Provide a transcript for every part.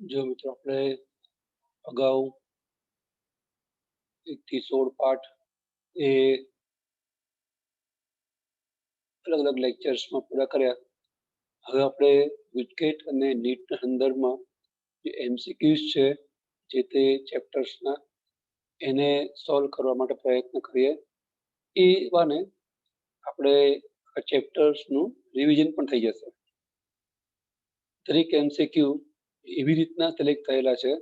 જો મિત્રો આપણે અગાઉ એક થી સોળ પાઠ એ અલગ અલગ લેક્ચર્સમાં પૂરા કર્યા. હવે આપણે વિકેટ અને નીટના સંદર્ભમાં જે એમસીક્યુઝ છે, જે તે ચેપ્ટર્સના એને સોલ્વ કરવા માટે પ્રયત્ન કરીએ. એ બાને આપણે આ ચેપ્ટર્સનું રિવિઝન પણ થઈ જશે. દરેક એમસીક્યુ એવી રીતના સિલેક્ટ થયેલા છે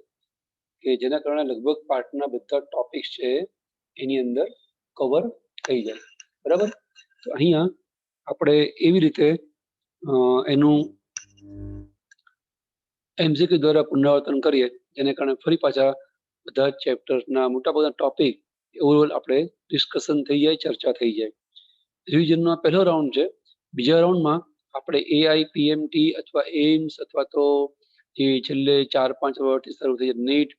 કે જેના કારણે લગભગ પાઠના બધા ટોપિક્સ છે એની અંદર કવર થઈ જાય. બરાબર? તો અહીંયા આપણે એવી રીતે એનું એમસીક્યુ દ્વારા પુનરાવર્તન કરીએ, જેને કારણે ફરી પાછા બધા ચેપ્ટર્સના મોટા બધા ટોપિક ઓવરઓલ આપણે ડિસ્કશન થઈ જાય, ચર્ચા થઈ જાય. રિવિઝનનો પહેલો રાઉન્ડ છે. બીજા રાઉન્ડમાં આપણે એઆઈ પીએમટી અથવા એમ્સ અથવા તો જે છેલ્લે ચાર પાંચ વર્ષથી શરૂ થઈ નીટ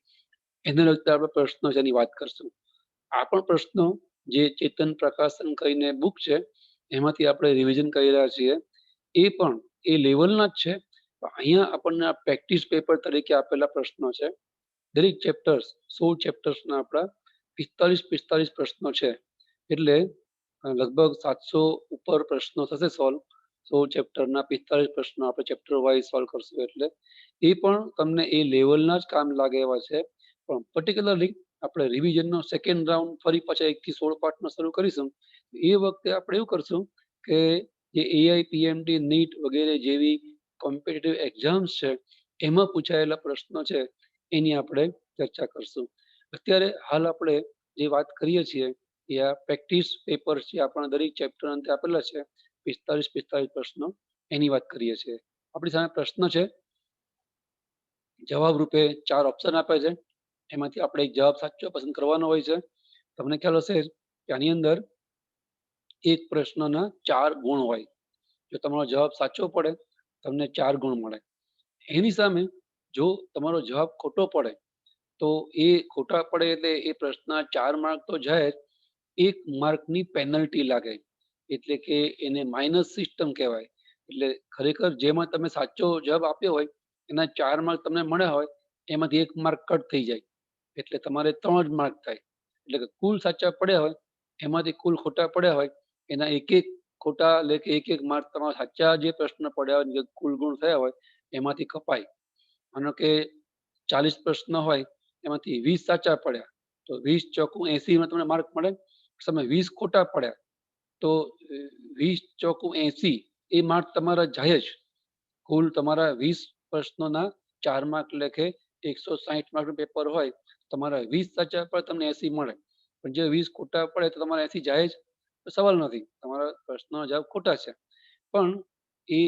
એને લગતા આપણે પ્રશ્નો છે એની વાત કરશું. આ પણ પ્રશ્નો જે ચેતન પ્રકાશન કરીને બુક છે, એમાંથી આપણે રિવિઝન કરી રહ્યા છીએ. એ પણ એ લેવલના જ છે. અહીંયા આપણને આ પ્રેક્ટિસ પેપર તરીકે આપેલા પ્રશ્નો છે. દરેક ચેપ્ટર્સ સોળ ચેપ્ટર્સના આપણા પિસ્તાલીસ પિસ્તાલીસ પ્રશ્નો છે. એટલે લગભગ સાતસો ઉપર પ્રશ્નો થશે સોલ્વ સોળ ચેપ્ટરના પિસ્તાલીસ પ્રશ્નો આપણે ચેપ્ટર વાઇઝ સોલ્વ કરશું એટલે એ પણ તમને એ લેવલના જ કામ લાગે એવા છે. પણ પર્ટિક્યુલરલી આપણે રિવિઝનનો સેકન્ડ રાઉન્ડ ફરી પાછા એકથી સોળ પાઠમાં શરૂ કરીશું. એ વખતે આપણે એવું કરશું કે જે એઆઈ પીએમટી નીટ વગેરે જેવી કોમ્પિટિટિવ એક્ઝામ્સ છે, એમાં પૂછાયેલા પ્રશ્નો છે, એની આપણે ચર્ચા કરશું. અત્યારે હાલ આપણે જે વાત કરીએ છીએ, એ આ પ્રેક્ટિસ પેપર છે આપણા દરેક ચેપ્ટર અંતે આપેલા છે પિસ્તાલીસ પિસ્તાલીસ પ્રશ્નો એની વાત કરીએ છીએ. આપણી સામે પ્રશ્ન છે. જવાબ રૂપે ચાર ઓપ્શન આપે છે. એમાંથી આપણે એક જવાબ સાચો પસંદ કરવાનો હોય છે. તમને ખ્યાલ હશે કે આની અંદર એક પ્રશ્નના ચાર ગુણ હોય. જો તમારો જવાબ સાચો પડે, તમને ચાર ગુણ મળે. એની સામે જો તમારો જવાબ ખોટો પડે, તો એ ખોટા પડે એટલે એ પ્રશ્ન ચાર માર્ક તો જાય એક માર્કની પેનલ્ટી લાગે. એટલે કે એને માઇનસ સિસ્ટમ કહેવાય. એટલે ખરેખર જેમાં તમે સાચો જવાબ આપ્યો હોય, એના ચાર માર્ક તમને મળ્યા હોય, એમાંથી એક માર્ક કટ થઈ જાય. એટલે તમારે ત્રણ જ માર્ક થાય. એટલે કે કુલ સાચા પડ્યા હોય, એમાંથી કુલ ખોટા પડ્યા હોય, એના એક એક ખોટા એટલે કે એક એક માર્ક તમારા સાચા જે પ્રશ્ન પડ્યા હોય કુલ ગુણ થયા હોય, એમાંથી કપાય. માનો કે ચાલીસ પ્રશ્ન હોય, એમાંથી વીસ સાચા પડ્યા. તો વીસ ચોકું એસીમાં તમને માર્ક મળે. તમે વીસ ખોટા પડ્યા. તો વીસ ચોકુ એસી એ માર્ક તમારા જાય જ કુલ તમારા વીસ પ્રશ્નોના ચાર માર્ક લેખે એકસો સાહીઠ માર્કનું પેપર હોય, તમારા વીસ સાચા પર તમને એસી મળે. પણ જે વીસ ખોટા પડે તો તમારા એસી જાય જ સવાલ નથી. તમારા પ્રશ્નનો જવાબ ખોટા છે. પણ એ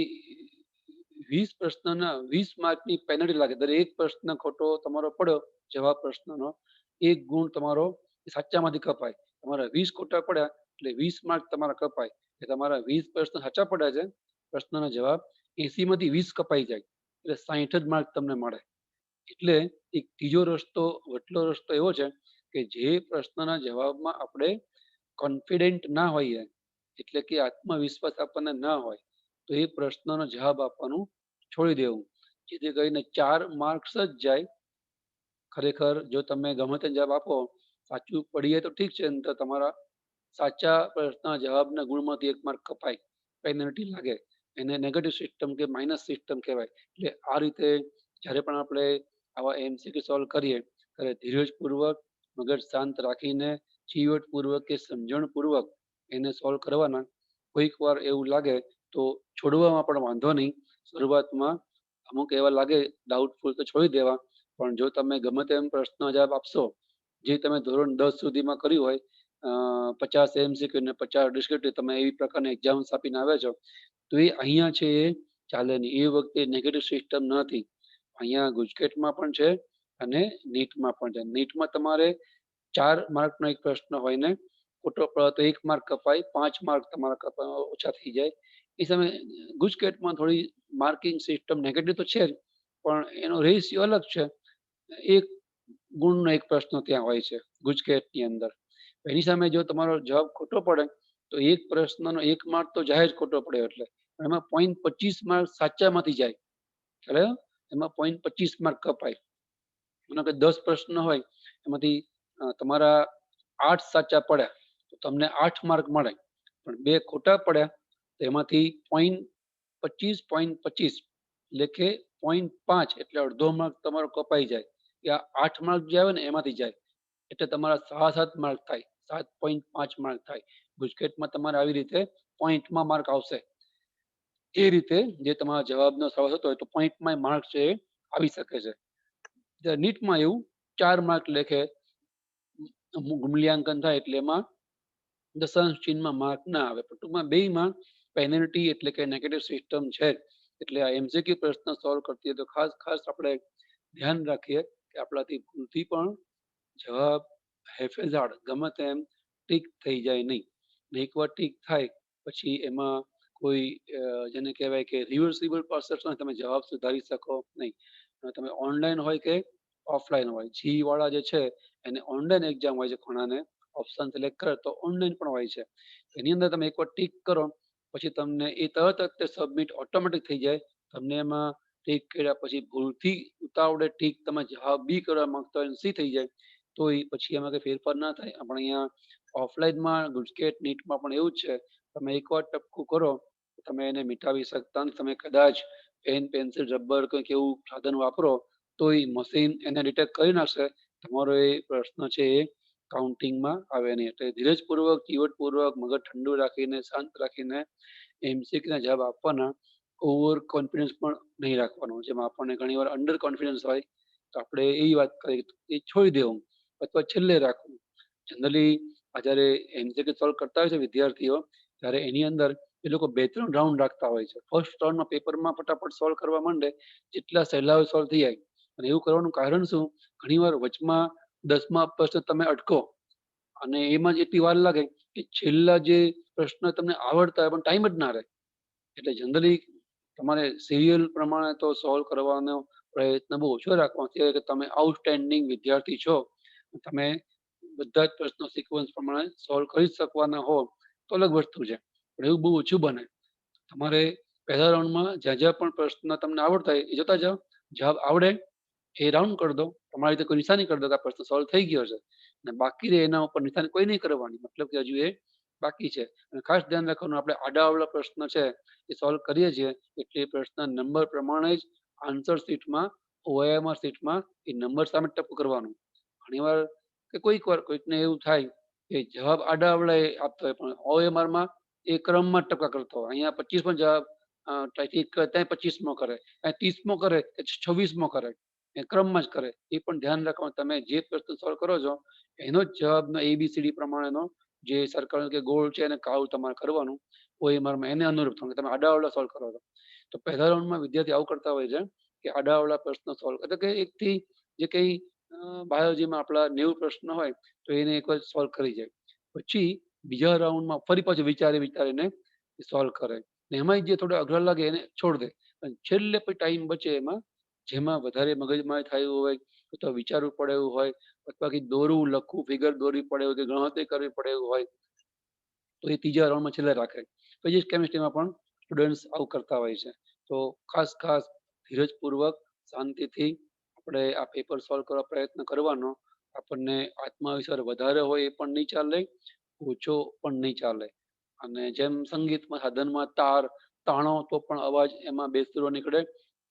વીસ પ્રશ્નના વીસ માર્કની પેનલ્ટી લાગે. દરેક પ્રશ્ન ખોટો તમારો પડ્યો, જવાબ પ્રશ્નનો એક ગુણ તમારો સાચામાંથી કપાય. તમારા વીસ ખોટા પડ્યા એટલે વીસ માર્ક તમારા કપાય. એટલે તમારા વીસ પ્રશ્ન સાચા પડ્યા છે. પ્રશ્નનો જવાબ એસી માંથી વીસ કપાઈ જાય. એટલે સાહીઠ જ માર્ક તમને મળે. એટલે એક ત્રીજો રસ્તો વટલો રસ્તો એવો છે કે જે પ્રશ્નના જવાબમાં આપણે કોન્ફિડન્ટ ના હોઈએ, એટલે કે આત્મવિશ્વાસ આપણને ના હોય, તો એ પ્રશ્નનો જવાબ આપવાનું છોડી દેવું. જેથી કરીને ચાર માર્ક્સ જ જાય. ખરેખર જો તમે ગમે તે જવાબ આપો, સાચું પડીએ તો ઠીક છે તો તમારા સાચા પ્રશ્નના જવાબના ગુણમાંથી એક માર્ક કપાય પેનલ્ટી લાગે, એને નેગેટિવ સિસ્ટમ કે માઇનસ સિસ્ટમ કહેવાય. એટલે આ રીતે જ્યારે પણ આપણે આવા એમસીક્યુ સોલ્વ કરીએ, ત્યારે ધીરજપૂર્વક, મગજ શાંત રાખીને ચીવટપૂર્વક કે સમજણપૂર્વક એને સોલ્વ કરવાના. કોઈક વાર એવું લાગે તો છોડવામાં પણ વાંધો નહીં. શરૂઆતમાં અમુક એવા લાગે ડાઉટફુલ તો છોડી દેવા, પણ જો તમે ગમે તેમ પ્રશ્ન જવાબ આપશો, જે તમે ધોરણ દસ સુધીમાં કર્યું હોય પચાસ એમસીક્યુ ને પચાસ ડિસ્ક્રિપ્ટિવ તમે એવી પ્રકારની એક્ઝામ્સ આપીને આવ્યા છો, તો એ અહીંયા છે એ ચાલે નહીં. એ વખતે નેગેટિવ સિસ્ટમ નથી. અહીંયા ગુજકેટમાં પણ છે અને નીટમાં પણ છે. નીટમાં તમારે ચાર માર્કનો એક પ્રશ્ન હોય ને, ખોટો તો એક માર્ક કપાય, પાંચ માર્ક તમારા કપા, ઓછા થઈ જાય. એ સમયે ગુજકેટમાં થોડી માર્કિંગ સિસ્ટમ નેગેટિવ તો છે જ, પણ એનો રેશિયો અલગ છે. એક ગુણનો એક પ્રશ્ન ત્યાં હોય છે, ગુજકેટની અંદર. એની સામે જો તમારો જવાબ ખોટો પડે, તો એક પ્રશ્નનો એક માર્ક તો જાય જ ખોટો પડે એટલે. એમાં પોઈન્ટ પચીસ માર્ક સાચામાંથી જાય. એટલે એમાં પોઈન્ટ પચીસ માર્ક કપાય. મને કે દસ પ્રશ્ન હોય, એમાંથી તમારા આઠ સાચા પડ્યા, તો તમને આઠ માર્ક મળે. પણ બે ખોટા પડ્યા, તો એમાંથી પોઈન્ટ પચીસ પોઈન્ટ પચીસ, એટલે કે પોઈન્ટ પાંચ, એટલે અડધો માર્ક તમારો કપાઈ જાય. કે આઠ માર્ક જે આવે ને, એમાંથી જાય. એટલે તમારા સાડા સાત માર્ક થાય. સાત પોઈન્ટ પાંચ માર્ક થાય. ગુજકેટમાં તમારે આવી રીતે પોઈન્ટમાં માર્ક આવશે. એ રીતે જે તમારા જવાબનો સવાલ થતો હોય તો પોઈન્ટમાં માર્ક છે આવી શકે છે. નીટમાં એવું ચાર માર્ક લેખે મૂલ્યાંકન થાય એટલે એમાં દશાંશ ચિહ્નમાં માર્ક ના આવે. પણ ટૂંકમાં બેયમાં પેનલ્ટી એટલે કે નેગેટિવ સિસ્ટમ છે. એટલે આ એમસીક્યુ પ્રશ્ન સોલ્વ કરતી હોય તો ખાસ ખાસ આપણે ધ્યાન રાખીએ કે આપણાથી ભૂલથી પણ જવાબ હેફેઝાડ ગમે તેમ ટીક થઈ જાય નહીં. ને એકવાર ટીક થાય, પછી એમાં કોઈ જેને કહેવાય કે રિવર્સિબલ પ્રોસેસ તમે જવાબ સુધારી શકો નહીં. તમે ઓનલાઈન હોય કે ઓફલાઈન હોય, જી વાળા જે છે, એને ઓનલાઈન એક્ઝામ હોય છે ઘણાને ઓપ્શન સિલેક્ટ કરે તો ઓનલાઈન પણ હોય છે. એની અંદર તમે એકવાર ટીક કરો, પછી તમને એ તરત જ તે સબમિટ ઓટોમેટિક થઈ જાય. તમને એમાં ટીક કર્યા પછી ભૂલથી ઉતાવળે ટીક તમે જવાબ બી કરવા માંગતા હોય સી થઈ જાય. તો એ પછી એમાં કઈ ફેરફાર ના થાય. આપણે અહીંયા ઓફલાઈનમાં ગુજકેટ, નીટમાં પણ એવું જ છે. તમે એકવાર ટપકું કરો, તમે એને મિટાવી શકતા નથી. તમે કદાચ પેન, પેન્સિલ, રબર કંઈક એવું સાધન વાપરો, તો એ મશીન એને ડિટેક્ટ કરી નાખશે. તમારો એ પ્રશ્ન છે એ કાઉન્ટિંગમાં આવે નહીં એટલે ધીરજપૂર્વક ચીવટપૂર્વક મગજ ઠંડુ રાખીને, શાંત રાખીને એમસીક્યુ જવાબ આપવાના. ઓવર કોન્ફિડન્સ પણ નહીં રાખવાનો. જેમાં આપણને ઘણીવાર અંડર કોન્ફિડન્સ હોય, તો આપણે એ વાત કરી, એ છોડી દેવું. અથવા છેલ્લે રાખવું. જનરલી જ્યારે એમસીક્યુ સોલ્વ કરતા હોય છે વિદ્યાર્થીઓ, ત્યારે એની અંદર એ લોકો બે ત્રણ રાઉન્ડ રાખતા હોય છે. ફર્સ્ટ રાઉન્ડમાં પેપરમાં ફટાફટ સોલ્વ કરવા માંડે, જેટલા સહેલા હોય સોલ્વ થઈ જાય. અને એવું કરવાનું કારણ શું? ઘણીવાર વચમાં, દસમા પ્રશ્ન તમે અટકો, અને એમાં જ એટલી વાર લાગે કે છેલ્લા જે પ્રશ્ન તમને આવડતા હોય પણ ટાઈમ જ ના રહે. એટલે જનરલી તમારે સિરિયલ પ્રમાણે તો સોલ્વ કરવાનો પ્રયત્ન બહુ ઓછો રાખવાનો છે કે તમે આઉટસ્ટેન્ડિંગ વિદ્યાર્થી છો. તમે બધા જ પ્રશ્નો સિક્વન્સ પ્રમાણે સોલ્વ કરી શકવાના હો તો અલગ વસ્તુ છે. પણ એવું બહુ ઓછું બને. તમારે પહેલા રાઉન્ડમાં જ્યાં જ્યાં પણ પ્રશ્ન તમને આવડતા હોય એ જોતા જાઓ. જવાબ આવડે એ રાઉન્ડ કરી દો. તમારી રીતે કોઈ નિશાની કરી દો કે આ પ્રશ્ન સોલ્વ થઈ ગયો છે. અને બાકી રહે એના ઉપર નિશાની કોઈ નહીં કરવાની. મતલબ કે હજુ એ બાકી છે. અને ખાસ ધ્યાન રાખવાનું આપણે આડાવાળા પ્રશ્ન છે એ સોલ્વ કરીએ છીએ એટલે એ પ્રશ્ન નંબર પ્રમાણે જ આન્સર શીટમાં ઓએમઆર શીટમાં એ નંબર સામે ટપ કરવાનું. ઘણીવાર કે કોઈક વાર કોઈકને એવું થાય કે જવાબ આડાઅવળા એ આપતો હોય, પણ ઓએમઆરમાં એ ક્રમમાં ટપકા કરતો હોય. અહીંયા પચીસ પણ જવાબ ઠીક કરે ત્યાં પચીસમો કરે ત્યાં ત્રીસમો કરે છવ્વીસમો કરે, એ ક્રમમાં જ કરે. એ પણ ધ્યાન રાખવાનું. તમે જે પ્રશ્ન સોલ્વ કરો છો, એનો જ જવાબનો એબીસીડી પ્રમાણેનો જે સર્કલ કે ગોળ છે એને કાવ તમારે કરવાનું ઓએમઆરમાં એને અનુરૂપ થવાનું તમે આડાઅવળા સોલ્વ કરો છો. તો પહેલા રાઉન્ડમાં વિદ્યાર્થી આવું કરતા હોય છે કે આડાવડા પ્રશ્ન સોલ્વ એટલે કે એકથી જે કંઈ બાયોલોજીમાં આપણા નેવું પ્રશ્ન હોય, તો એને એકવાર સોલ્વ કરી જાય. પછી બીજા રાઉન્ડમાં ફરી પાછું વિચારી વિચારીને સોલ્વ કરે. ને એમાંય જે થોડા અઘરા લાગે એને છોડ દે. અને છેલ્લે પછી ટાઈમ બચે એમાં, જેમાં વધારે મગજમાં થયું હોય, અથવા વિચારવું પડે એવું હોય, અથવા કંઈક દોરવું, લખવું ફિગર દોરવી પડે હોય, કે ગણતરી કરવી પડે એવું હોય, તો એ ત્રીજા રાઉન્ડમાં છેલ્લે રાખે. ફિઝિક્સ કેમિસ્ટ્રીમાં પણ સ્ટુડન્ટ્સ આવું કરતા હોય છે. તો ખાસ ખાસ ધીરજપૂર્વક, શાંતિથી આપણે આ પેપર સોલ્વ કરવા પ્રયત્ન કરવાનો, આપણને આત્મવિશ્વાસ વધારે હોય એ પણ નહીં ચાલે, ઓછો પણ નહીં ચાલે. અને જેમ સંગીતમાં સાધનમાં તાર, તાણો તો પણ અવાજ એમાં બેસતો નીકળે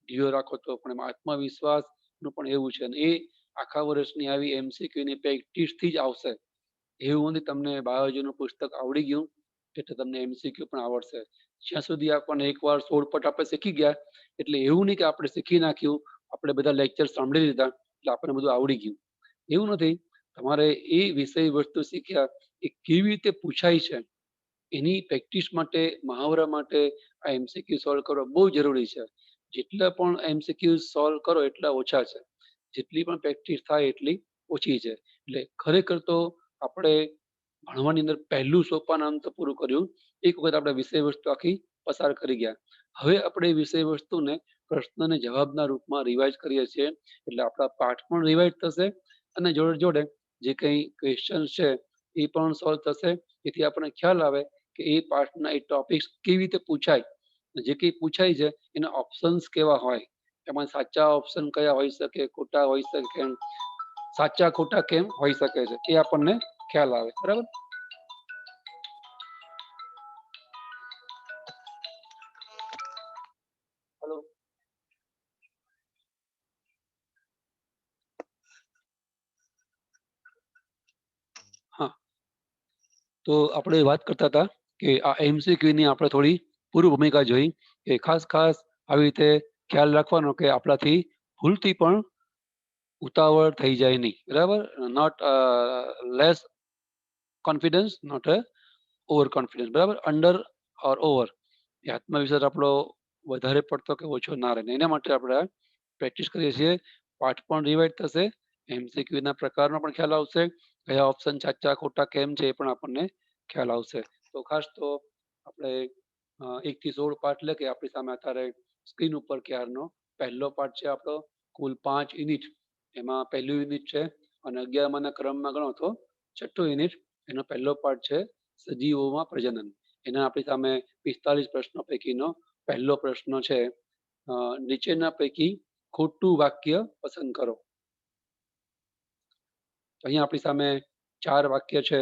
ઢીલો રાખો તો પણ એમાં આત્મવિશ્વાસનું પણ એવું છે. એ આખા વર્ષની આવી એમસીક્યુ ની પ્રેક્ટિસથી જ આવશે. એવું નથી તમને biology નું પુસ્તક આવડી ગયું એટલે તમને એમસીક્યુ પણ આવડશે. જ્યાં સુધી આપણને એકવાર સોળપટ આપણે શીખી ગયા, એટલે એવું નહીં કે આપણે શીખી નાખ્યું આપણે બધા લેક્ચર સાંભળી લીધા એટલે આપણને બધું આવડી ગયું. એવું નથી. તમારે એ વિષય વસ્તુ શીખ્યા એ કેવી રીતે પૂછાય છે એની પ્રેક્ટિસ માટે, મહાવરા માટે આ એમસીક્યુ સોલ્વ કરવા બહુ જરૂરી છે. જેટલા પણ એમસીક્યુ સોલ્વ કરો એટલા ઓછા છે. જેટલી પણ પ્રેક્ટિસ થાય એટલી ઓછી છે. એટલે ખરેખર તો આપણે ભણવાની અંદર પહેલું સોપાન આમ તો પૂરું કર્યું. એક વખત આપણે વિષય વસ્તુ આખી પસાર કરી ગયા. હવે આપણે વિષય વસ્તુને પ્રશ્ન અને જવાબના રૂપમાં રિવાઇઝ કરીએ છીએ, એટલે આપણા પાઠ પણ રિવાઇઝ થશે અને જોડે જોડે જે કંઈ ક્વેશ્ચન છે એ પણ સોલ્વ થશે. જેથી આપણને ખ્યાલ આવે કે એ પાઠના એ ટોપિક્સ કેવી રીતે પૂછાય. જે કંઈ પૂછાય છે એના ઓપ્શન્સ કેવા હોય? એમાં સાચા ઓપ્શન કયા હોઈ શકે, ખોટા હોઈ શકે, સાચા ખોટા કેમ હોઈ શકે છે એ આપણને ખ્યાલ આવે. બરાબર? તો આપણે વાત કરતા હતા કે આ એમસીક્યુ ની આપણે થોડી પૂર્વ ભૂમિકા જોઈ કે ખાસ ખાસ આવી રીતે ખ્યાલ રાખવાનો કે આપણાથી ભૂલથી પણ ઉતાવળ થઈ જાય નહીં. બરાબર? Not less confidence not a over confidence બરાબર? અંડર ઓર ઓવર એ આત્મવિશ્વાસ આપણો વધારે પડતો કે ઓછો ના રહે એના માટે આપણે પ્રેક્ટિસ કરીએ છીએ. પાઠ પણ રિવાઇડ થશે. એમસીક્યુ ના પ્રકારનો પણ ખ્યાલ આવશે. કયા ઓપ્શન સાચા ખોટા કેમ છે એ પણ આપણને ખ્યાલ આવશે. તો ખાસ તો આપણે એક થી સોળ પાઠ એટલે કે આપણી સામે અત્યારે સ્ક્રીન ઉપર ક્યારનો પહેલો પાઠ છે આપણો, કુલ પાંચ યુનિટ એમાં પહેલું યુનિટ છે અને અગિયારમાંના ક્રમમાં ગણો તો છઠ્ઠો યુનિટ એનો પહેલો પાઠ છે સજીવોમાં પ્રજનન. એના આપણી સામે પિસ્તાલીસ પ્રશ્નો પૈકીનો પહેલો પ્રશ્ન છે નીચેના પૈકી ખોટું વાક્ય પસંદ કરો. અહીંયા આપણી સામે ચાર વાક્ય છે.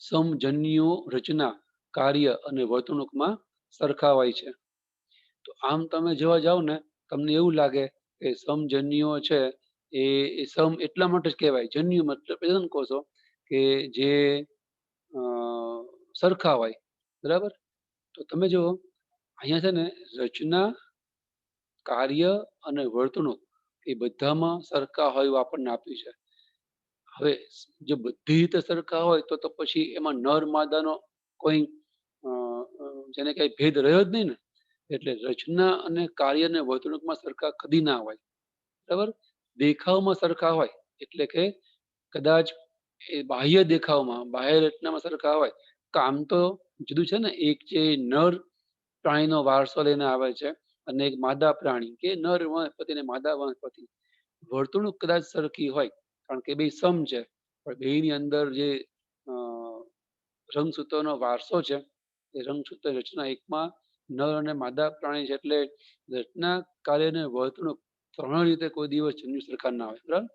સમજન્યો રચના, કાર્ય અને વર્તણૂકમાં સરખાવાય છે. તો આમ તમે જોવા જાવ ને, તમને એવું લાગે કે સમજન્યો છે એ સમ એટલા માટે જ કહેવાય. જન્યુ મતલબ પ્રજનન કોષો કે જે સરખા હોય બરાબર? તો તમે જો અહીંયા છે ને, રચના, કાર્ય અને વર્તણૂક એ બધામાં સરખા હોય એવું આપણને આપ્યું છે. હવે જો બધી રીતે સરખા હોય તો તો પછી એમાં નર માદાનો કોઈ જેને કઈ ભેદ રહ્યો જ નહીં ને, એટલે રચના અને કાર્ય અને વર્તણૂકમાં સરખા કદી ના હોય. બરાબર? દેખાવમાં સરખા હોય, એટલે કે કદાચ એ બાહ્ય દેખાવમાં, બાહ્ય રચનામાં સરખા હોય. કામ તો જુદું છે ને, એક જે નર પ્રાણીનો વારસો લઈને આવે છે અને એક માદા પ્રાણી, કે નર વનસ્પતિ અને માદા વનસ્પતિ. વર્તણૂક કદાચ સરખી હોય કારણ કે બે સમ છે. પણ બેની અંદર જે રંગસૂત્રનો વારસો છે, એ રંગસૂત્ર રચના એકમાં નર અને માદા પ્રાણી છે એટલે રચના કાર્ય અને વર્તણૂક ત્રણ રીતે કોઈ દિવસ જન્યુ સરખા ના આવે બરાબર?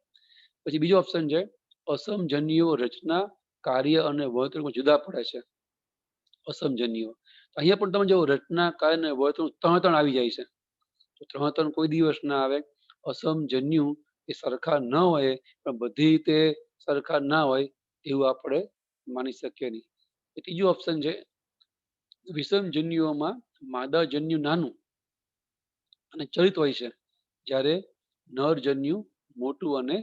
પછી બીજો ઓપ્શન છે, અસમજન્યુઓ રચના કાર્ય અને વર્તણૂક જુદા પડે છે. અસમજન્યુઓ. અહીંયા પણ તમે જો રચના કાર્ય અને વર્તણૂક ત્રણ ત્રણ આવી જાય છે. તો ત્રણ ત્રણ કોઈ દિવસ ના આવે. અસમજન્યુ એ સરખા ન હોય, પણ બધી રીતે સરખા ના હોય એવું આપણે માની શકીએ નહીં. ત્રીજું ઓપ્શન છે, વિષમજન્યુઓમાં માદાજન્યુ નાનું અને ચરિત હોય છે, જ્યારે નરજન્યુ મોટું અને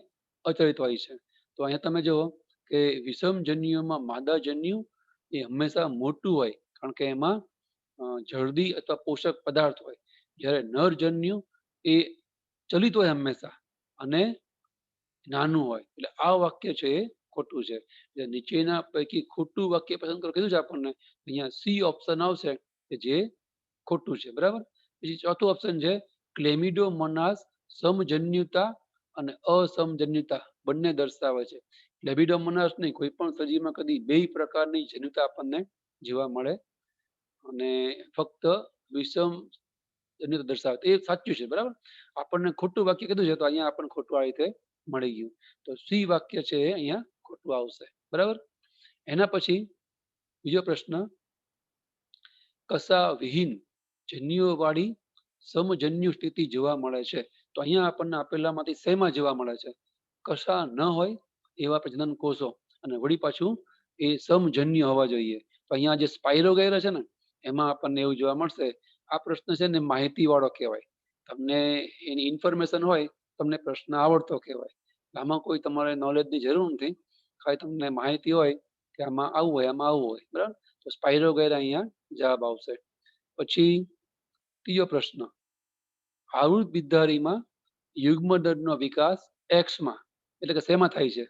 અચરિત હોય છે. તો અહીંયા તમે જુઓ કે વિષમજન્યુઓમાં માદાજન્યુ એ હંમેશા મોટું હોય, કારણ કે એમાં જલ્દી અથવા પોષક પદાર્થ હોય. જ્યારે નરજન્યુ એ ચલિત હોય હંમેશા અને નાનું હોય. એટલે આ વાક્ય છે એ ખોટું છે. નીચેના પૈકી ખોટું વાક્ય પસંદ કરો, કીધું છે આપણને અહીંયા સી ઓપ્શન આવશે કે જે ખોટું છે. બરાબર? પછી ચોથું ઓપ્શન છે ક્લેમિડો મનાસ સમજન્યુતા અને અસમજન્યુતા. બંને દર્શાવે છે. ક્લેમિડોમોનાસ નહીં, કોઈ પણ સજીવમાં કદી બે પ્રકારની જન્યુતા આપણને જોવા મળે. અને ફક્ત વિષમ જન્યુતા દર્શાવે. એ સાચું છે, બરાબર? આપણને ખોટું વાક્ય કીધું છે, તો અહીંયા આપણને ખોટું આ રીતે મળી ગયું. તો સી વાક્ય છે અહીંયા ખોટું આવશે, બરાબર? એના પછી બીજો પ્રશ્ન કસા વિહીન જન્યુઓ વાળી સમજન્યુ સ્થિતિ જોવા મળે છે. તો અહીંયા આપણને આપેલામાંથી શેમાં જોવા મળે છે? કશા ન હોય એવા પ્રજનન કોષો. અને વળી પાછું એ સમજન્ય હોવા જોઈએ. તો અહીંયા જે સ્પાઇરો ગયેલા છે ને, એમાં આપણને એવું જોવા મળશે આ પ્રશ્ન છે ને માહિતી વાળો કહેવાય. તમને એની ઇન્ફોર્મેશન હોય, તમને પ્રશ્ન આવડતો કહેવાય. આમાં કોઈ તમારે નોલેજની જરૂર નથી. ખાલી તમને માહિતી હોય કે આમાં આવું હોય, આમાં આવું હોય. બરાબર? તો સ્પાયરો ગયેલા અહીંયા જવાબ આવશે. પછી ત્રીજો પ્રશ્ન. આવૃત બિદ્ધારીમાં યુગ્મ દળનો વિકાસ એક્સમાં એટલે કે શેમાં થાય છે?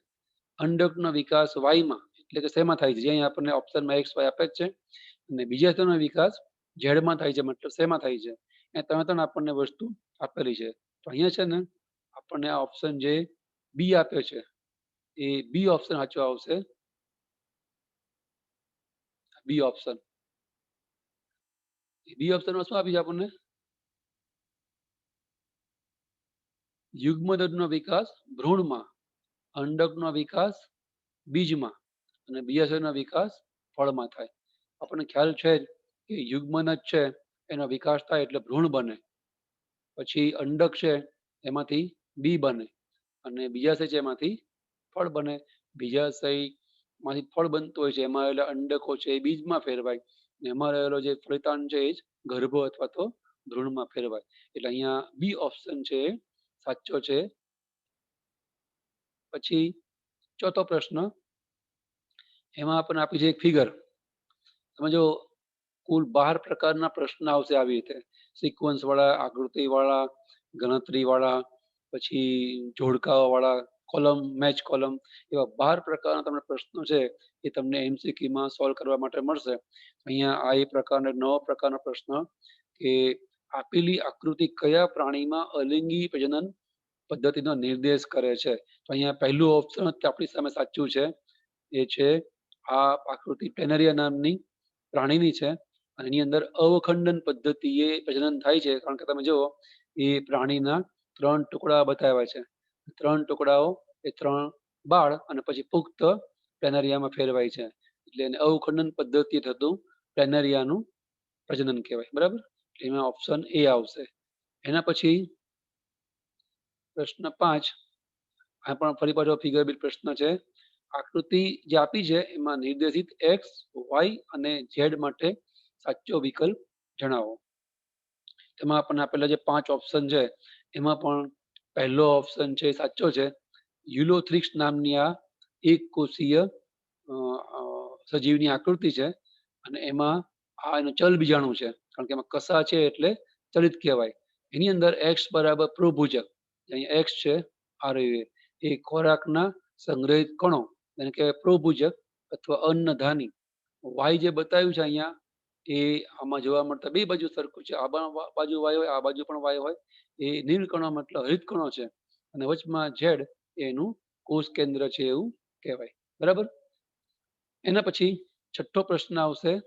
અંડકનો વિકાસ વાયમાં એટલે કે શેમાં થાય છે? જે અહીંયા આપણને ઓપ્શનમાં એક્સ વાય આપે જ છે. અને બીજા સ્તરનો વિકાસ ઝેડમાં થાય છે, મતલબ શેમાં થાય છે, એ ત્રણ ત્રણ આપણને વસ્તુ આપેલી છે. તો અહીંયા છે ને, આપણને આ ઓપ્શન જે બી આપ્યો છે, એ બી ઓપ્શન સાચો આવશે. બી ઓપ્શન બી ઓપ્શનમાં શું આપ્યું છે આપણને? યુગ્મદળનો વિકાસ ભ્રૂણમાં, અંડકનો વિકાસ બીજમાં અને બીજાશયનો વિકાસ ફળમાં થાય. આપણને ખ્યાલ છે કે યુગ્મન જ છે, એનો વિકાસ થાય એટલે ભ્રૂણ બને. પછી અંડક છે, એમાંથી બી બને. અને બીજાશય છે એમાંથી ફળ બને. બીજાશયમાંથી ફળ બનતું હોય છે, એમાં રહેલા અંડકો છે, એ બીજમાં ફેરવાય. એમાં રહેલો જે ફળિતાંડ છે, એ જ ગર્ભ અથવા તો ભ્રૂણમાં ફેરવાય. એટલે અહીંયા બી ઓપ્શન છે, સાચો છે. પછી ચોથો પ્રશ્ન, એમાં આપણને આપી છે એક ફિગર. તમે જો કુલ બાર પ્રકારના પ્રશ્ન આવશે આવી રીતે. સિક્વન્સ વાળા આકૃતિ વાળા ગણતરી વાળા પછી જોડકાઓ વાળા કોલમ, મેચ કોલમ એવા બાર પ્રકારના તમને પ્રશ્નો છે એ તમને એમસીક્યુમાં સોલ્વ કરવા માટે મળશે. અહીંયા આ એ પ્રકારનો નવો પ્રકારનો પ્રશ્ન કે આપેલી આકૃતિ કયા પ્રાણીમાં અલિંગી પ્રજનન પદ્ધતિનો નિર્દેશ કરે છે? તો અહીંયા પહેલું ઓપ્શન આપણી સામે સાચું છે. એ છે આ આકૃતિ પ્લેનેરિયા નામની પ્રાણીની છે. અને એની અંદર અવખંડન પદ્ધતિએ પ્રજનન થાય છે. કારણ કે તમે જુઓ, એ પ્રાણીના ત્રણ ટુકડા બતાવ્યા છે. ત્રણ ટુકડાઓ એ ત્રણ બાળ અને પછી પુખ્ત પ્લેનેરિયામાં ફેરવાય છે. એટલે એને અવખંડન પદ્ધતિ થતું પ્લેનેરિયાનું પ્રજનન કહેવાય. બરાબર? એમાં ઓપ્શન એ આવશે. એના પછી પ્રશ્ન પાંચ. આ પણ ફરી પાછો ફિગર બિલ પ્રશ્ન છે. આકૃતિ જે આપી છે, એમાં નિર્દેશિત એક્સ વાય અને ઝેડ માટે સાચો વિકલ્પ જણાવો. તેમાં આપણને આપેલા જે પાંચ ઓપ્શન છે, એમાં પણ પહેલો ઓપ્શન છે સાચો છે. યુલોથ્રિક્સ નામની આ એક કોષીય સજીવની આકૃતિ છે અને એમાં આ એનું ચલ બીજાણું છે. કારણ કે એમાં કસા છે એટલે ચલિત કહેવાય. એની અંદર એક્સ બરાબર પ્રોભુજક અહીંયા એક્સ છે આર એ. એ ખોરાકના સંગ્રહિત કણો એને કહેવાય પ્રોભુજક અથવા અન્નધાની. વાય જે બતાવ્યું છે અહીંયા એ આમાં જોવા મળતા બે બાજુ સરખું છે. આ બાજુ વાય હોય, આ બાજુ પણ વાય હોય. એ નીલકણો મતલબ હરિત કણો છે. અને વચમાં ઝેડ એનું કોષ કેન્દ્ર છે એવું કહેવાય. બરાબર? એના પછી છઠ્ઠો પ્રશ્ન આવશે.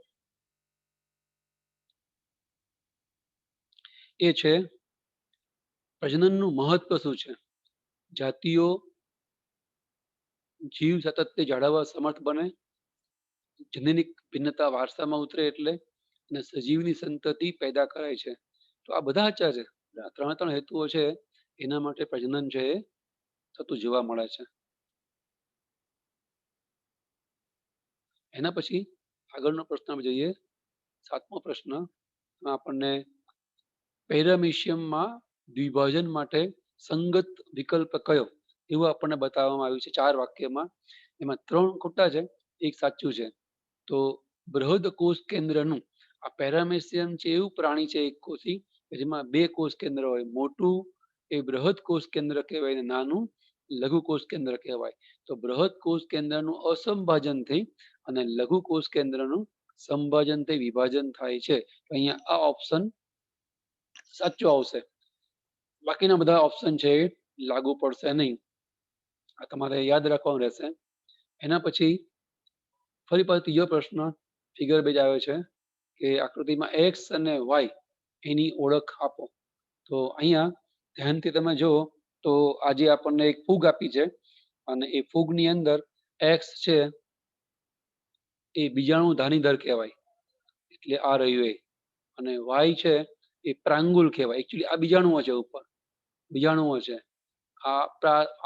એ છે, પ્રજનનનું મહત્વ શું છે? જાતિઓ જીવ સતત જાળવવા સમર્થ બને? જનનિક ભિન્નતા વારસામાં ઉતરે એટલે? અને સજીવની સંતતિ પેદા કરાય છે. તો આ બધા સાચા છે. ત્રણ ત્રણે હેતુઓ છે, એના માટે પ્રજનન છે એ થતું જોવા મળે છે. એના પછી આગળનો પ્રશ્ન જોઈએ. સાતમો પ્રશ્ન આપણને પેરામિશિયમમાં દ્વિભાજન માટે સંગત વિકલ્પ કયો? એવું આપણને બતાવવામાં આવ્યું છે ચાર વાક્યમાં. એમાં ત્રણ ખોટા છે, એક સાચું છે. તો બૃહદ કોષ કેન્દ્રનું આ પેરામેસિયમ છે એવું પ્રાણી છે એક કોષી જેમાં બે કોષ કેન્દ્ર હોય. મોટું એ બૃહદ કોષ કેન્દ્ર કહેવાય નાનું લઘુ કોષ કેન્દ્ર કહેવાય. તો બૃહદ કોષ કેન્દ્રનું અસંભાજન થઈ અને લઘુ કોષ કેન્દ્રનું સંભાજન થઈ, વિભાજન થાય છે. અહીંયા આ ઓપ્શન સાચો આવશે. બાકીના બધા ઓપ્શન છે લાગુ પડશે નહીં. આ તમારે યાદ રાખવાનું રહેશે. એના પછી ફરી પાછો ત્રીજો પ્રશ્ન ફિગર બેજ આવે છે. કે આકૃતિમાં એક્સ અને વાય એની ઓળખ આપો. તો અહીંયા ધ્યાનથી તમે જો તો આજે આપણને એક ફૂગ આપી છે અને એ ફૂગની અંદર એક્સ છે એ બીજાણુ ધાનીધર કહેવાય. એટલે આ રહ્યું એ. અને વાય છે એ પ્રાંગુલ કહેવાય. એકચ્યુઅલી આ બીજાણુઓ છે ઉપર. બીજાણુઓ છે. આ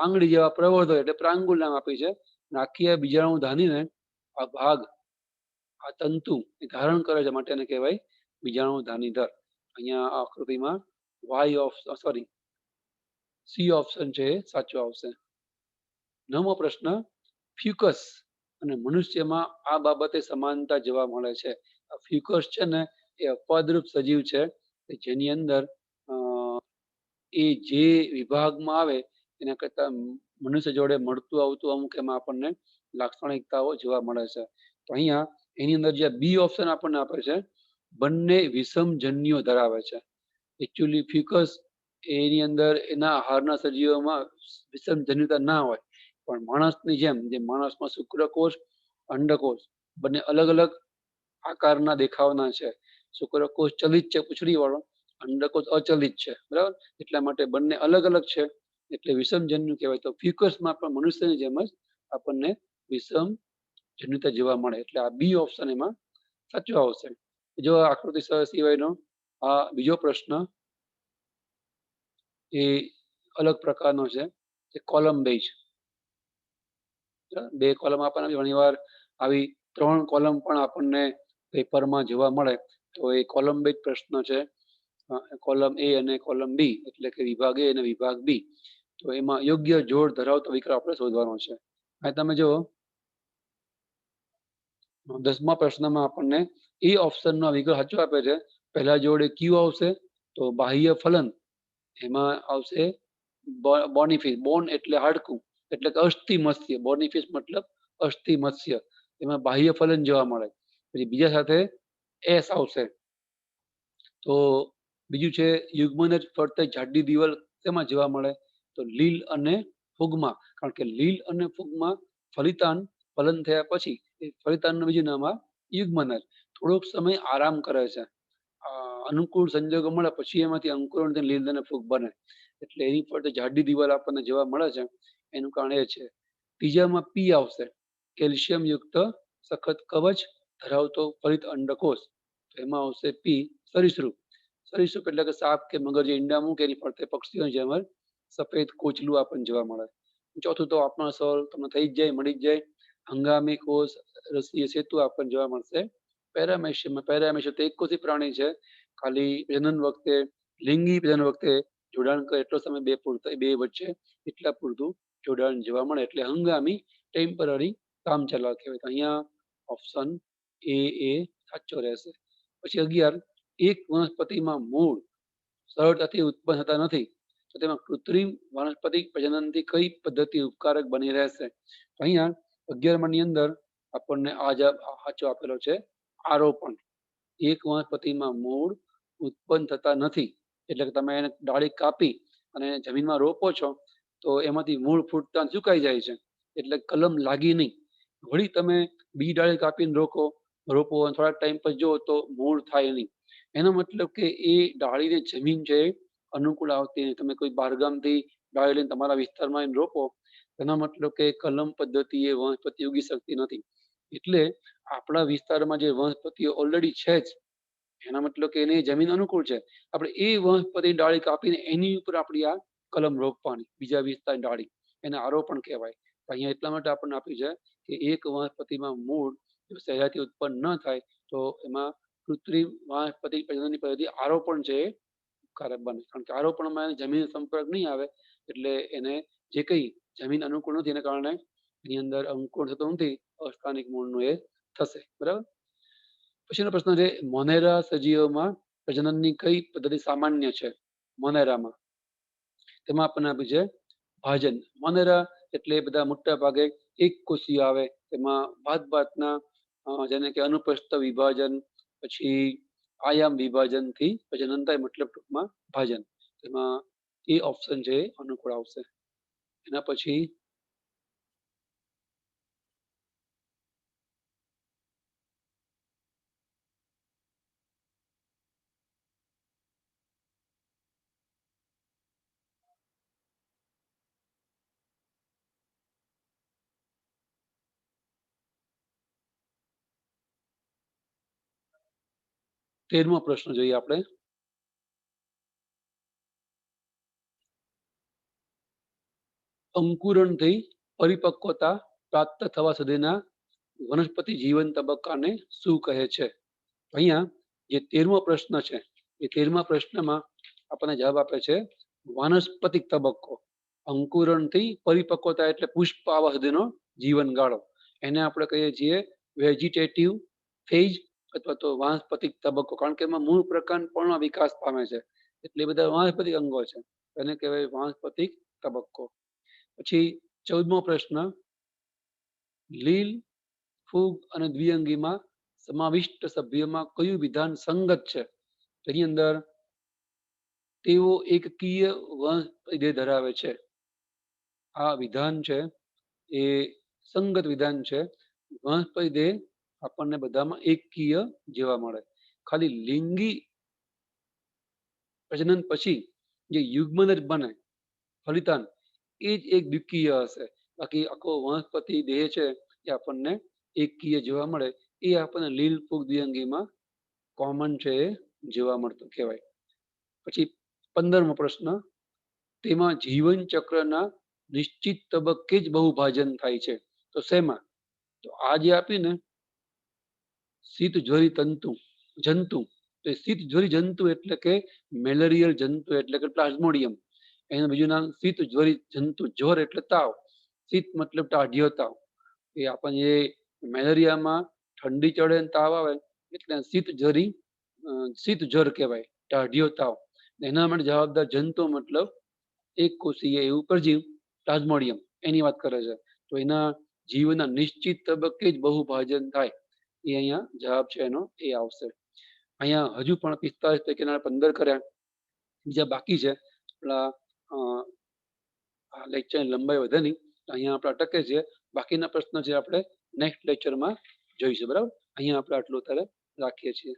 આંગળી જેવા પ્રવર્ધો એટલે પ્રાંગુલ નામ આપી છે. આ બીજાણુ ધાનીને આ ભાગ આ તંતુ ધારણ કરે છે માટે એને કહેવાય બીજાણુ ધાની દર અહીંયા આ આકૃતિમાં Y of sorry C option છે સાચો આવશે. નવમો પ્રશ્ન ફ્યુકસ અને મનુષ્યમાં આ બાબતે સમાનતા જોવા મળે છે. આ ફ્યુકસ છે ને એ અપવાદરૂપ સજીવ છે જેની અંદર એ જે વિભાગમાં આવે એના કરતા મનુષ્ય જોડે મળતું આવતું અમુક એમાં આપણને લાક્ષણિકતાઓ જોવા મળે છે. તો અહીંયા એની અંદર જે બી ઓપ્શન આપણને આપે છે, બંને વિષમ જન્યુઓ ધરાવે છે. એકચ્યુઅલી ફ્યુકસ એની અંદર એના હારના સજીવોમાં વિષમ જન્યુતા ના હોય, પણ માણસની જેમ જે માણસમાં શુક્રકોષ, અંડકોષ બંને અલગ અલગ આકારના દેખાવના છે. શુક્રકોષ ચલિત છે પૂછડી વાળો અંડકોષ અચલિત છે. બરાબર? એટલા માટે બંને અલગ અલગ છે. એટલે વિષમજન્યુ કહેવાય. તો ફ્યુકસમાં પણ મનુષ્યની જેમ જ આપણને વિષમ જન્યુતા જોવા મળે. એટલે આ બી ઓપ્શન એમાં સાચો આવશે. જો આકૃતિ સિવાયનો આ બીજો પ્રશ્ન એ અલગ પ્રકારનો છે, એ કોલમ બેઝ બે કોલમ આપણને ઘણીવાર આવી ત્રણ કોલમ પણ આપણને પેપરમાં જોવા મળે. તો એ કોલમ બેઝ પ્રશ્ન છે કોલમ એ અને કોલમ બી એટલે કે વિભાગ એ અને વિભાગ બી તો એમાં યોગ્ય જોડ ધરાવતો વિકલ્પ આપણે શોધવાનો છે. અને તમે જુઓ દસમા પ્રશ્નમાં આપણને એ ઓપ્શનનો વિકલ્પ સાચો આપે છે. પહેલા જોડે ક્યુ આવશે તો બાહ્ય ફલન એમાં આવશે બોનિફિસ બોન એટલે હાડકું. એટલે કે અસ્થિ મત્સ્ય. બોનિફિસ મતલબ અસ્થિ મત્સ્ય. એમાં બાહ્ય ફલન જોવા મળે. પછી બીજા સાથે એસ આવશે. તો બીજું છે યુગ્મને જ ફરતે જાડી દિવાલ તેમાં જોવા મળે? તો લીલ અને ફૂગમાં. કારણ કે લીલ અને ફૂગમાં ફલિતાન ફલન થયા પછી ફલિતાનનું બીજું નામ આ યુગ્મનજ થોડોક સમય આરામ કરે છે. અનુકૂળ સંજોગો મળે પછી એમાંથી અંકુરણ લીલ અને ફૂગ બને. એટલે એની પર જાડી દિવાલ આપણને જોવા મળે છે, એનું કારણ એ છે. ત્રીજામાં પી આવશે. કેલ્શિયમ યુક્ત સખત કવચ ધરાવતો ફલિત અંડકોષ. તો એમાં આવશે પી સરીસૃપ. સરીસૃપ એટલે કે સાપ કે મગર જે ઈંડા મૂકે એની ફરતે પક્ષીઓ જેમ સફેદ, કોચલું આપણને જોવા મળે. ચોથું તો આપણા સવાલ તમને થઈ જ જાય, મળી જ જાય. હંગામી કોષ, રસીય સેતુ આપણને જોવા મળશે. પેરામેશિયમ પેરામેશિયમ તો એક કોષી પ્રાણી છે. ખાલી પ્રજનન વખતે, લિંગી પ્રજનન વખતે જોડાણ કરે એટલો સમય બે પૂરતા બે વચ્ચે એટલા પૂરતું જોડાણ જોવા મળે એટલે હંગામી ટેમ્પરરી કામ ચલાવ કહેવાય. અહીંયા ઓપ્શન એ એ સાચો રહેશે. પછી અગિયાર, એક વનસ્પતિમાં મૂળ સરળતાથી ઉત્પન્ન થતા નથી. તો તેમાં કૃત્રિમ વનસ્પતિ પ્રજનનથી કઈ પદ્ધતિ ઉપકારક બની રહેશે? અહીંયા અગિયારમાં ની અંદર આપણને આ સાચો આપેલો છે. આરોપણ. એક વનસ્પતિમાં મૂળ ઉત્પન્ન થતા નથી. એટલે કે તમે એને ડાળી કાપી અને જમીનમાં રોપો છો, તો એમાંથી મૂળ ફૂટતા સુકાઈ જાય છે. એટલે કલમ લાગી નહીં. વળી તમે બી ડાળી કાપીને રોકો, રોપો અને થોડા ટાઈમ પર જુઓ તો મૂળ થાય નહીં. એનો મતલબ કે એ ડાળીને જમીન છે અનુકૂળ આવતી તમે કોઈ બહારગામથી ડાળી લઈને તમારા વિસ્તારમાં રોપો એનો મતલબ કે કલમ પદ્ધતિ એ વનસ્પતિ ઉગી શકતી નથી. એટલે આપણા વિસ્તારમાં જે વનસ્પતિઓ ઓલરેડી છે જ, એના મતલબ કે એની જમીન અનુકૂળ છે. આપણે એ વનસ્પતિની ડાળી કાપીને એની ઉપર આપણી આ કલમ રોપવાની, બીજા વિસ્તારની ડાળી, એને આરોપણ કહેવાય. અહીંયા એટલા માટે આપણને આપ્યું છે કે એક વનસ્પતિમાં મૂળ સહેલાથી ઉત્પન્ન ન થાય, તો એમાં કૃત્રિમ વનસ્પતિ પ્રજનનની પદ્ધતિ આરોપણ છે કારક બને. કારણ કે આરોપણમાં જમીન સંપર્ક નહીં આવે, એટલે એને જે કંઈ જમીન અનુકૂળ નથી, એના કારણે એની અંદર અંકુર થતો નથી અસ્થાનિક મૂળનું એ થશે, બરાબર? પછીનો પ્રશ્ન છે, મોનેરા સજીવોમાં પ્રજનનની કઈ પદ્ધતિ સામાન્ય છે? મોનેરામાં. તેમાં આપણને આપ્યું છે, ભાજન. મોનેરા એટલે બધા મોટા ભાગે એક કોષીય આવે, તેમાં ભાત ભાતના જેને કે અનુપસ્થ વિભાજન, પછી આયામ વિભાજનથી પ્રજનન થાય મતલબ ટૂંકમાં ભાજન. તેમાં એ ઓપ્શન છે અનુકૂળ આવશે. એના પછી તેરમો પ્રશ્ન જોઈએ આપણે. અંકુરણથી પરિપક્વતા પ્રાપ્ત થવા સુધીના વનસ્પતિ જીવન તબક્કાને શું કહે છે? અહીંયા જે તેરમો પ્રશ્ન છે, એ તેરમા પ્રશ્નમાં આપણને જવાબ આપે છે, વાનસ્પતિક તબક્કો. અંકુરણથી પરિપક્વતા એટલે પુષ્પ આવવા સુધીનો જીવનગાળો. એને આપણે કહીએ છીએ વેજીટેટિવ ફેજ અથવા તો વાનસ્પતિક તબક્કો. કારણ કે એમાં મૂળ પ્રકાંડ પણ વિકાસ પામે છે. એટલે બધા વાનસ્પતિક અંગો છે. એને કહેવાય વાનસ્પતિક તબક્કો. પછી ચૌદમો પ્રશ્ન. લીલ, ફૂગ અને દ્વિઅંગીમાં સમાવિષ્ટ સભ્યોમાં કયું વિધાન સંગત છે? તેની અંદર તેઓ એકકીય વંશ ધરાવે છે. આ વિધાન છે, એ સંગત વિધાન છે. વંશ આપણને બધામાં એકકીય જોવા મળે. ખાલી લિંગી પ્રજનન પછી જે યુગ્મન બને ફલિતાન એ જ એક દ્વિકીય હશે. બાકી આખો વનસ્પતિ દેહ છે એ આપણને એકકીય જોવા મળે. એ આપણને લીલ ફૂગ દ્વિઅંગીમાં કોમન છે એ જોવા મળતું કહેવાય. પછી પંદરમો પ્રશ્ન, તેમાં જીવન ચક્રના નિશ્ચિત તબક્કે જ બહુભાજન થાય છે. તો શેમાં? તો આ જે આપ્યું શીત જ્વરી તંતુ, જંતુ. તો શીત જ્વરી જંતુ એટલે કે મેલેરિયલ જંતુ એટલે કે પ્લાઝ્મોડિયમ. એનું બીજું નામ શીત જ્વરી જંતુ જ્વર એટલે તાવ. શીત મતલબ ટાઢિયો તાવ. એ આપણને મેલેરિયામાં ઠંડી ચડે તાવ આવે એટલે શીત જરી શીત જ્વર કહેવાય ટાઢિયો તાવ. એના માટે જવાબદાર જંતુ મતલબ એક કોષીય એવું પરજીવ પ્લાઝ્મોડિયમ. એની વાત કરે છે. તો એના જીવના નિશ્ચિત તબક્કે જ બહુભાજન થાય. એ અહીંયા જવાબ છે એનો, એ આવશે. અહીંયા હજુ પણ પિસ્તાલીસ પૈકીના પંદર કર્યા. બીજા બાકી છે. આપણા આ લેક્ચરની લંબાઈ વધે નહીં. અહીંયા આપણે અટકે છે. બાકીના પ્રશ્ન છે આપણે નેક્સ્ટ લેક્ચરમાં જોઈશું. બરાબર? અહીંયા આપણે આટલું અત્યારે રાખીએ છીએ.